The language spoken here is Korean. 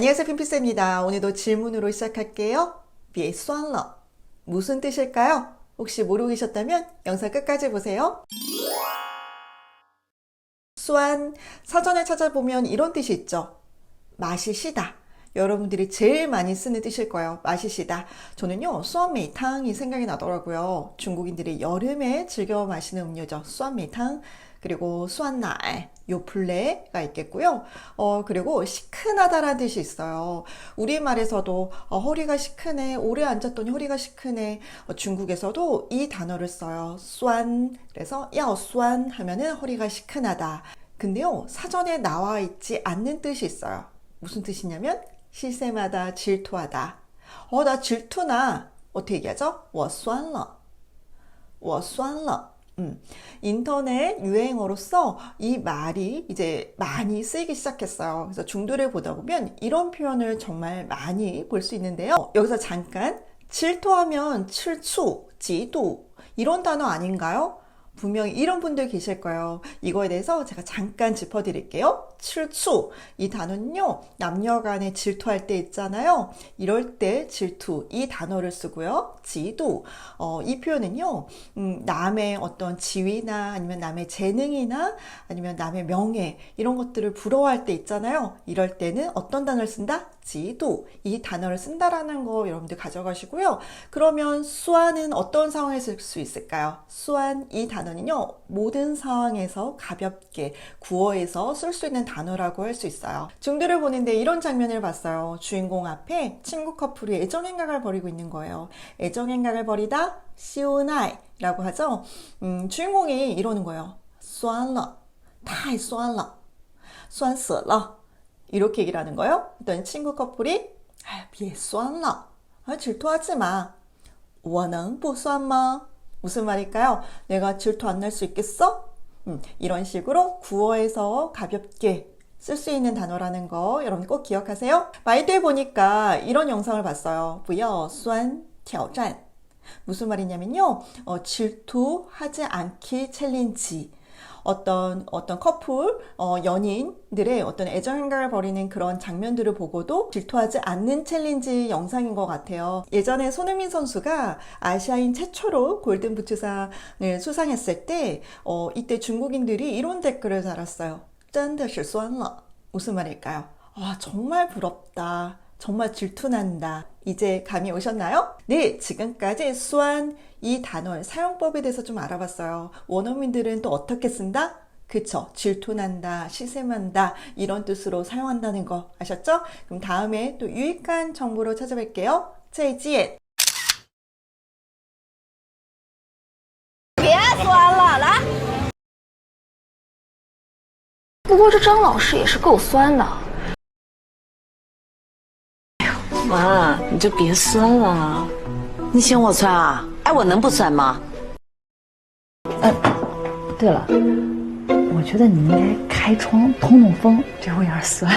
안녕하세요, 핀피스입니다. 오늘도 질문으로 시작할게요. 비에 쏘안러 무슨 뜻일까요? 혹시 모르고 계셨다면 영상 끝까지 보세요. 쏘안 사전에 찾아보면 이런 뜻이 있죠. 맛이 시다. 여러분들이 제일 많이 쓰는 뜻일 거예요. 맛이 시다. 저는요, 쏘안메이탕이 생각이 나더라고요. 중국인들이 여름에 즐겨 마시는 음료죠. 쏘안메이탕. 그리고 수완날, 요플레가 있겠고요. 어, 그리고 시큰하다라는 뜻이 있어요. 우리말에서도 어, 허리가 시큰해, 오래 앉았더니 허리가 시큰해. 어, 중국에서도 이 단어를 써요. 수완. 그래서 야, 수완 하면은 허리가 시큰하다. 근데요, 사전에 나와 있지 않는 뜻이 있어요. 무슨 뜻이냐면 실세마다 질투하다. 어, 나 질투나. 어떻게 얘기하죠? 我酸了.我酸了. 음, 인터넷 유행어로서 이 말이 이제 많이 쓰이기 시작했어요. 그래서 중도를 보다 보면 이런 표현을 정말 많이 볼 수 있는데요. 어, 여기서 잠깐 질투하면 칠추, 지도 이런 단어 아닌가요? 분명히 이런 분들 계실 거예요. 이거에 대해서 제가 잠깐 짚어드릴게요. 칠추. 이 단어는요, 남녀 간에 질투할 때 있잖아요. 이럴 때 질투. 이 단어를 쓰고요. 지도. 어, 이 표현은요, 음, 남의 어떤 지위나 아니면 남의 재능이나 아니면 남의 명예, 이런 것들을 부러워할 때 있잖아요. 이럴 때는 어떤 단어를 쓴다? 지도. 이 단어를 쓴다라는 거 여러분들 가져가시고요. 그러면 수완은 어떤 상황에 쓸수 있을까요? 수완 이 단어 는요, 모든 상황에서 가볍게 구어에서 쓸 수 있는 단어라고 할 수 있어요. 중도를 보는데 이런 장면을 봤어요. 주인공 앞에 친구 커플이 애정행각을 벌이고 있는 거예요. 애정행각을 벌이다, 시오나이라고 하죠. 음, 주인공이 이러는 거예요. 酸了,太酸了,酸死了. 이렇게 얘기를 하는 거예요. 그랬더니 친구 커플이 아유, 别酸了. 아, 질투하지 마. 我能不酸吗? 무슨 말일까요? 내가 질투 안 날 수 있겠어? 음, 이런 식으로 구어에서 가볍게 쓸 수 있는 단어라는 거 여러분 꼭 기억하세요. 마이드에 보니까 이런 영상을 봤어요. 부여, 수완, 挑战. 무슨 말이냐면요. 어, 질투하지 않기 챌린지. 어떤 어떤 커플 어, 연인들의 어떤 애정행각을 벌이는 그런 장면들을 보고도 질투하지 않는 챌린지 영상인 것 같아요. 예전에 손흥민 선수가 아시아인 최초로 골든 부츠상을 수상했을 때 어, 이때 중국인들이 이런 댓글을 달았어요. 真的是酸了. 무슨 말일까요? 아, 정말 부럽다. 정말 질투난다. 이제 감이 오셨나요? 네, 지금까지 수완 이 단어의 사용법에 대해서 좀 알아봤어요. 원어민들은 또 어떻게 쓴다? 그쵸. 질투난다, 시샘한다, 이런 뜻으로 사용한다는 거 아셨죠? 그럼 다음에 또 유익한 정보로 찾아뵐게요. 再见.别酸了，来。不过这张老师也是够酸的。 妈，你就别酸了。你嫌我酸啊？哎，我能不酸吗？对了，我觉得你应该开窗通通风，这会有点酸。